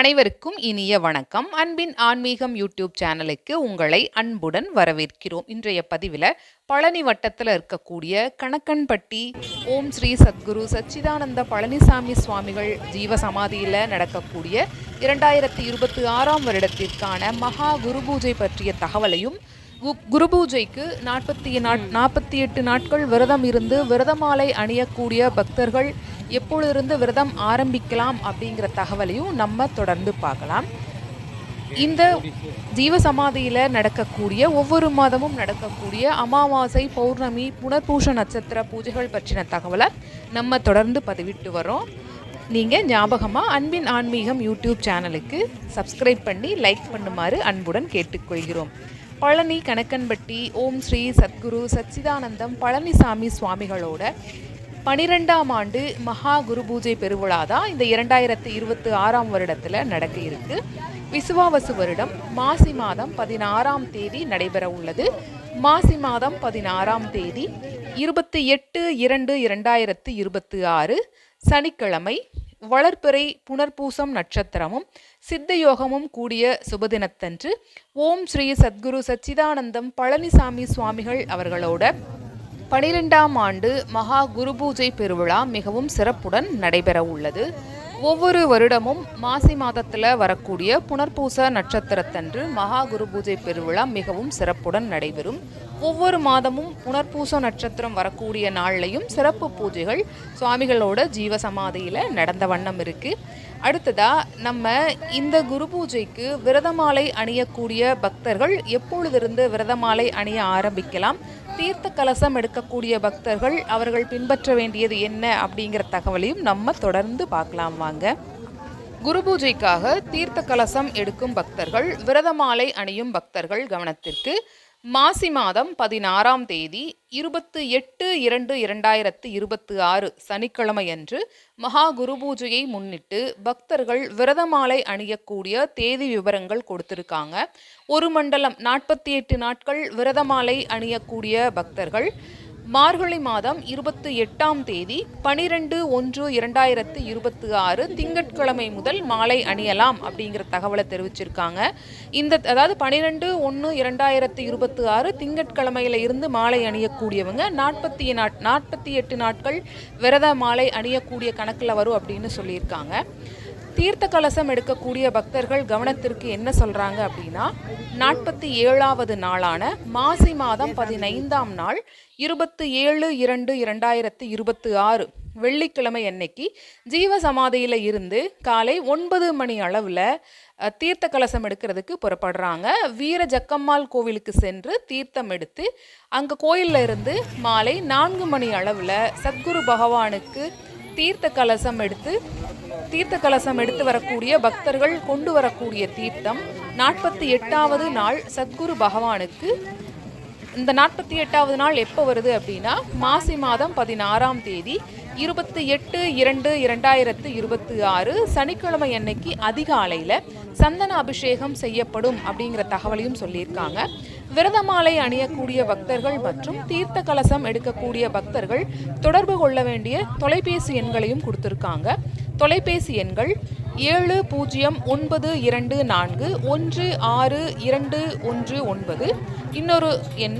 அனைவருக்கும் இனிய வணக்கம். அன்பின் ஆன்மீகம் யூடியூப் சேனலுக்கு உங்களை அன்புடன் வரவேற்கிறோம். இன்றைய பதிவில் பழனி வட்டத்தில் இருக்கக்கூடிய கணக்கன்பட்டி ஓம் ஸ்ரீ சத்குரு சச்சிதானந்த பழனிசாமி சுவாமிகள் ஜீவ சமாதியில் நடக்கக்கூடிய இரண்டாயிரத்தி இருபத்தி ஆறாம் வருடத்திற்கான மகா குரு பூஜை பற்றிய தகவலையும் குரு பூஜைக்கு நாற்பத்தி நாட் நாற்பத்தி எட்டு நாட்கள் விரதம் இருந்து விரதமாலை அணியக்கூடிய பக்தர்கள் எப்பொழுதிருந்து விரதம் ஆரம்பிக்கலாம் அப்படிங்கிற தகவலையும் நம்ம தொடர்ந்து பார்க்கலாம். இந்த ஜீவசமாதியில் நடக்கக்கூடிய ஒவ்வொரு மாதமும் நடக்கக்கூடிய அமாவாசை பௌர்ணமி புனர்பூஷ நட்சத்திர பூஜைகள் பற்றின தகவலை நம்ம தொடர்ந்து பதிவிட்டு வரோம் நீங்கள் ஞாபகமாக அன்பின் ஆன்மீகம் யூடியூப் சேனலுக்கு சப்ஸ்கிரைப் பண்ணி லைக் பண்ணுமாறு அன்புடன் கேட்டுக்கொள்கிறோம். பழனி கணக்கன்பட்டி ஓம் ஸ்ரீ சத்குரு சச்சிதானந்தம் பழனிசாமி சுவாமிகளோட பனிரெண்டாம் ஆண்டு மகா குரு பூஜை பெருவிழா தான் இந்த இரண்டாயிரத்தி இருபத்தி ஆறாம் வருடத்தில் நடக்க இருக்கு. விசுவாவசு வருடம் மாசி மாதம் பதினாறாம் தேதி நடைபெற உள்ளது. மாசி மாதம் பதினாறாம் தேதி இருபத்தி எட்டு இரண்டு இரண்டாயிரத்து இருபத்தி ஆறு சனிக்கிழமை வளர்பிறை புனர்பூசம் நட்சத்திரமும் சித்த யோகமும் கூடிய சுபதினத்தன்று ஓம் ஸ்ரீ சத்குரு சச்சிதானந்தம் பழனிசாமி சுவாமிகள் அவர்களோட பனிரெண்டாம் ஆண்டு மகா குரு பூஜை பெருவிழா மிகவும் சிறப்புடன் நடைபெற உள்ளது ஒவ்வொரு வருடமும் மாசி மாதத்தில் வரக்கூடிய புனர்பூச நட்சத்திரத்தன்று மகா குரு பூஜை பெருவிழா மிகவும் சிறப்புடன் நடைபெறும். ஒவ்வொரு மாதமும் புனர்பூச நட்சத்திரம் வரக்கூடிய நாள்லையும் சிறப்பு பூஜைகள் சுவாமிகளோட ஜீவசமாதியில் நடந்த வண்ணம் இருக்குது அடுத்ததாக நம்ம இந்த குரு பூஜைக்கு விரதமாலை அணியக்கூடிய பக்தர்கள் எப்பொழுதிருந்து விரதமாலை அணிய ஆரம்பிக்கலாம்? தீர்த்த கலசம் எடுக்கக்கூடிய பக்தர்கள் அவர்கள் பின்பற்ற வேண்டியது என்ன அப்படிங்கிற தகவலையும் நம்ம தொடர்ந்து பார்க்கலாம் வாங்க. குரு பூஜைக்காக தீர்த்த கலசம் எடுக்கும் பக்தர்கள் விரதமாலை அணியும் பக்தர்கள் கவனத்திற்கு மாசி மாதம் பதினாறாம் தேதி இருபத்து எட்டு இரண்டு இரண்டாயிரத்து இருபத்தி ஆறு சனிக்கிழமையன்று மகா குரு பூஜையை முன்னிட்டு பக்தர்கள் விரதமாலை அணியக்கூடிய தேதி விவரங்கள் கொடுத்திருக்காங்க. ஒரு மண்டலம் நாற்பத்தி எட்டு நாட்கள் விரதமாலை அணியக்கூடிய பக்தர்கள் மார்கழி மாதம் இருபத்தி எட்டாம் தேதி பனிரெண்டு ஒன்று இரண்டாயிரத்து இருபத்தி ஆறு திங்கட்கிழமை முதல் மாலை அணியலாம் அப்படிங்கிற தகவலை தெரிவிச்சிருக்காங்க. இந்த அதாவது பனிரெண்டு ஒன்று இரண்டாயிரத்து இருபத்தி ஆறு திங்கட்கிழமையில இருந்து மாலை அணியக்கூடியவங்க நாற்பத்தி நாட் நாற்பத்தி எட்டு நாட்கள் விரத மாலை அணியக்கூடிய கணக்கில் வரும் அப்படின்னு சொல்லியிருக்காங்க. தீர்த்த கலசம் எடுக்கக்கூடிய பக்தர்கள் கவனத்திற்கு என்ன சொல்றாங்க அப்படின்னா நாற்பத்தி ஏழாவது நாளான மாசி மாதம் பதினைந்தாம் நாள் இருபத்தி ஏழு இரண்டு இரண்டாயிரத்து இருபத்தி ஆறு வெள்ளிக்கிழமை அன்னைக்கு ஜீவ சமாதியில் இருந்து காலை ஒன்பது மணி அளவில் தீர்த்த கலசம் எடுக்கிறதுக்கு புறப்படுறாங்க. வீர ஜக்கம்மாள் கோவிலுக்கு சென்று தீர்த்தம் எடுத்து அங்கே கோயில்ல இருந்து மாலை நான்கு மணி அளவில் சத்குரு பகவானுக்கு தீர்த்த கலசம் எடுத்து தீர்த்த கலசம் எடுத்து வரக்கூடிய பக்தர்கள் கொண்டு வரக்கூடிய தீர்த்தம் நாற்பத்தி எட்டாவது நாள் சத்குரு பகவானுக்கு. இந்த நாற்பத்தி எட்டாவது நாள் எப்போ வருது அப்படின்னா மாசி மாதம் பதினாறாம் தேதி இருபத்தி எட்டு இரண்டு இரண்டாயிரத்து இருபத்தி ஆறு சனிக்கிழமை அன்னைக்கு அதிகாலையில் சந்தன அபிஷேகம் செய்யப்படும் அப்படிங்கிற தகவலையும் சொல்லியிருக்காங்க. விரதமாலை அணியக்கூடிய பக்தர்கள் மற்றும் தீர்த்த கலசம் எடுக்கக்கூடிய பக்தர்கள் தொடர்பு கொள்ள வேண்டிய தொலைபேசி எண்களையும் கொடுத்துருக்காங்க. தொலைபேசி எண்கள் ஏழு பூஜ்ஜியம் ஒன்பது இரண்டு நான்கு ஒன்று ஆறு இரண்டு ஒன்று ஒன்பது. இன்னொரு எண்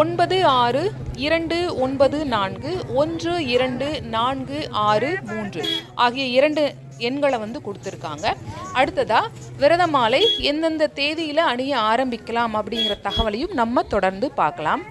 ஒன்பது ஆறு இரண்டு ஒன்பது நான்கு ஒன்று இரண்டு நான்கு ஆறு மூன்று ஆகிய இரண்டு எண்களை வந்து கொடுத்துருக்காங்க. அடுத்ததா விரதமாலை எந்தெந்த தேதியில் அணிய ஆரம்பிக்கலாம் அப்படிங்கிற தகவலையும் நம்ம தொடர்ந்து பார்க்கலாம்.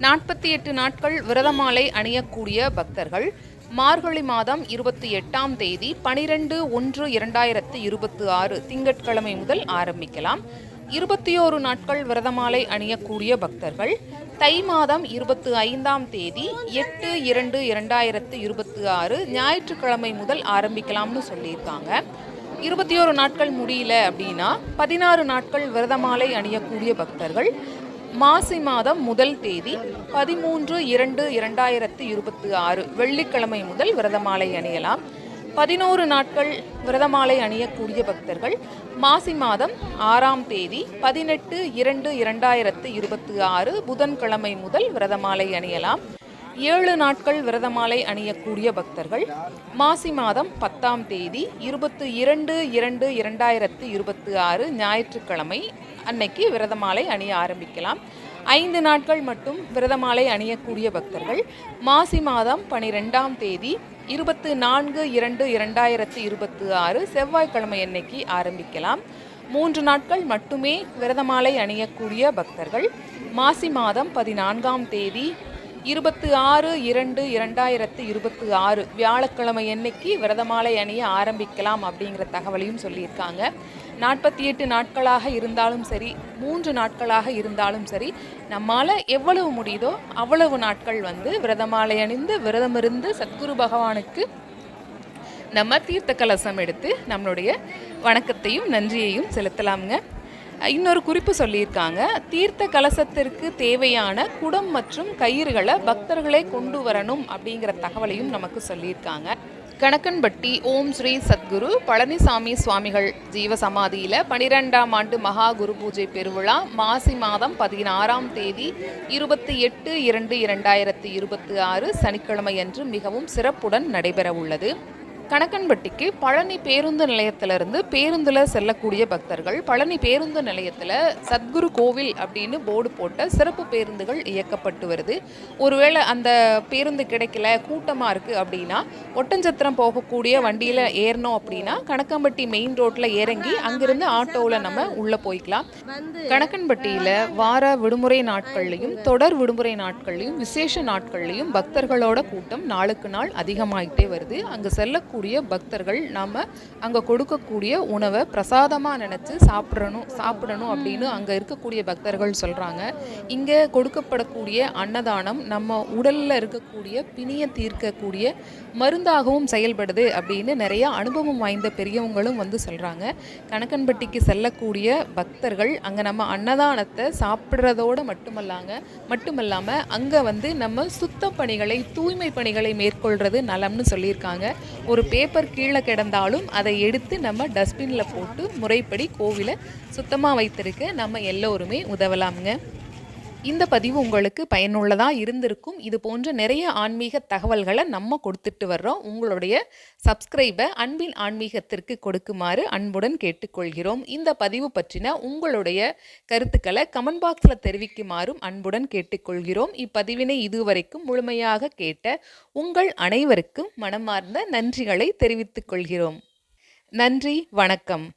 நாற்பத்தி எட்டு நாட்கள் விரதமாலை அணியக்கூடிய பக்தர்கள் மார்கழி மாதம் இருபத்தி எட்டாம் தேதி பனிரெண்டு ஒன்று இரண்டாயிரத்து இருபத்தி ஆறு திங்கட்கிழமை முதல் ஆரம்பிக்கலாம். இருபத்தி ஓரு நாட்கள் விரதமாலை அணியக்கூடிய பக்தர்கள் தை மாதம் இருபத்தி ஐந்தாம் தேதி எட்டு இரண்டு இரண்டாயிரத்து இருபத்தி ஆறு ஞாயிற்றுக்கிழமை முதல் ஆரம்பிக்கலாம்னு சொல்லியிருக்காங்க. இருபத்தி ஓரு நாட்கள் முடியல அப்படின்னா பதினாறு நாட்கள் விரதமாலை அணியக்கூடிய பக்தர்கள் மாசி மாதம் முதல் தேதி பதிமூன்று இரண்டு இரண்டாயிரத்து இருபத்தி ஆறு வெள்ளிக்கிழமை முதல் விரதமாலை அணியலாம். பதினோரு நாட்கள் விரதமாலை அணியக்கூடிய பக்தர்கள் மாசி மாதம் ஆறாம் தேதி பதினெட்டு இரண்டு இரண்டாயிரத்து இருபத்தி ஆறு புதன்கிழமை முதல் விரதமாலை அணியலாம். ஏழு நாட்கள் விரதமாலை அணியக்கூடிய பக்தர்கள் மாசி மாதம் பத்தாம் தேதி இருபத்து இரண்டு இரண்டு இரண்டாயிரத்து இருபத்தி ஆறு ஞாயிற்றுக்கிழமை அன்னைக்கு விரதமாலை அணிய ஆரம்பிக்கலாம். ஐந்து நாட்கள் மட்டும் விரதமாலை அணியக்கூடிய பக்தர்கள் மாசி மாதம் பனிரெண்டாம் தேதி இருபத்து நான்கு இரண்டு இரண்டாயிரத்து இருபத்தி ஆறு செவ்வாய்க்கிழமை அன்னைக்கு ஆரம்பிக்கலாம். மூன்று நாட்கள் மட்டுமே விரதமாலை அணியக்கூடிய பக்தர்கள். மாசி மாதம் பதினான்காம் தேதி இருபத்து ஆறு இரண்டு இரண்டாயிரத்து இருபத்தி ஆறு வியாழக்கிழமை அன்னைக்கு விரதமாலை அணிய ஆரம்பிக்கலாம் அப்படிங்கிற தகவலையும் சொல்லியிருக்காங்க. நாற்பத்தி எட்டு நாட்களாக இருந்தாலும் சரி மூன்று நாட்களாக இருந்தாலும் சரி நம்மால் எவ்வளவு முடியுதோ அவ்வளவு நாட்கள் வந்து விரதமாலை அணிந்து விரதமிருந்து சத்குரு பகவானுக்கு நம்ம தீர்த்த கலசம் எடுத்து நம்மளுடைய வணக்கத்தையும் நன்றியையும் செலுத்தலாமுங்க. இன்னொரு குறிப்பு சொல்லியிருக்காங்க. தீர்த்த கலசத்திற்கு தேவையான குடம் மற்றும் கயிறுகளை பக்தர்களே கொண்டு வரணும் அப்படிங்கிற தகவலையும் நமக்கு சொல்லியிருக்காங்க. கணக்கன்பட்டி ஓம் ஸ்ரீ சத்குரு பழனிசாமி சுவாமிகள் ஜீவ சமாதியில் பனிரெண்டாம் ஆண்டு மகா குரு பூஜை பெருவிழா மாசி மாதம் பதினாறாம் தேதி இருபத்தி எட்டு இரண்டு இரண்டாயிரத்தி இருபத்தி ஆறு சனிக்கிழமை அன்று மிகவும் சிறப்புடன் நடைபெற உள்ளது கணக்கன்பட்டிக்கு பழனி பேருந்து நிலையத்திலிருந்து பேருந்தில் செல்லக்கூடிய பக்தர்கள் பழனி பேருந்து நிலையத்தில் சத்குரு கோவில் அப்படின்னு போர்டு போட்ட சிறப்பு பேருந்துகள் இயக்கப்பட்டு வருது. ஒருவேளை அந்த பேருந்து கிடைக்கல கூட்டமாக இருக்குது அப்படின்னா ஒட்டஞ்சத்திரம் போகக்கூடிய வண்டியில் ஏறணும் அப்படின்னா கணக்கம்பட்டி மெயின் ரோட்டில் இறங்கி அங்கிருந்து ஆட்டோவில் நம்ம உள்ளே போய்க்கலாம். கணக்கன்பட்டியில் வார விடுமுறை நாட்கள்லையும் தொடர் விடுமுறை நாட்கள்லையும் விசேஷ நாட்கள்லையும் பக்தர்களோட கூட்டம் நாளுக்கு நாள் அதிகமாகிட்டே வருது. அங்கே செல்லக்கூடிய பக்தர்கள் நாம் அங்கே கொடுக்கக்கூடிய உணவை பிரசாதமாக நினச்சி சாப்பிடணும் சாப்பிடணும் அப்படின்னு அங்கே இருக்கக்கூடிய பக்தர்கள் சொல்கிறாங்க இங்கே கொடுக்கப்படக்கூடிய அன்னதானம் நம்ம உடலில் இருக்கக்கூடிய பிணியை தீர்க்கக்கூடிய மருந்தாகவும் செயல்படுது அப்படின்னு நிறைய அனுபவம் வாய்ந்த பெரியவங்களும் வந்து சொல்கிறாங்க கணக்கன்பட்டிக்கு செல்லக்கூடிய பக்தர்கள் அங்கே நம்ம அன்னதானத்தை சாப்பிட்றதோடு மட்டுமல்லாங்க மட்டுமல்லாமல் அங்கே வந்து நம்ம சுத்த பணிகளை தூய்மை பணிகளை மேற்கொள்கிறது நலம்னு சொல்லியிருக்காங்க. ஒரு ஒரு பேப்பர் கீழே கிடந்தாலும் அதை எடுத்து நம்ம டஸ்ட்பினில் போட்டு முறைப்படி கோவிலை சுத்தமாக வைத்திருக்க நம்ம எல்லோருமே உதவலாமுங்க. இந்த பதிவு உங்களுக்கு பயனுள்ளதாக இருந்திருக்கும். இது போன்ற நிறைய ஆன்மீக தகவல்களை நம்ம கொடுத்துட்டு வர்றோம். உங்களுடைய சப்ஸ்கிரைபை அன்பின் ஆன்மீகத்திற்கு கொடுக்குமாறு அன்புடன் கேட்டுக்கொள்கிறோம். இந்த பதிவு பற்றின உங்களுடைய கருத்துக்களை கமெண்ட் பாக்ஸில் தெரிவிக்குமாறும் அன்புடன் கேட்டுக்கொள்கிறோம். இப்பதிவினை இதுவரைக்கும் முழுமையாக கேட்ட உங்கள் அனைவருக்கும் மனமார்ந்த நன்றிகளை தெரிவித்துக் கொள்கிறோம். நன்றி வணக்கம்.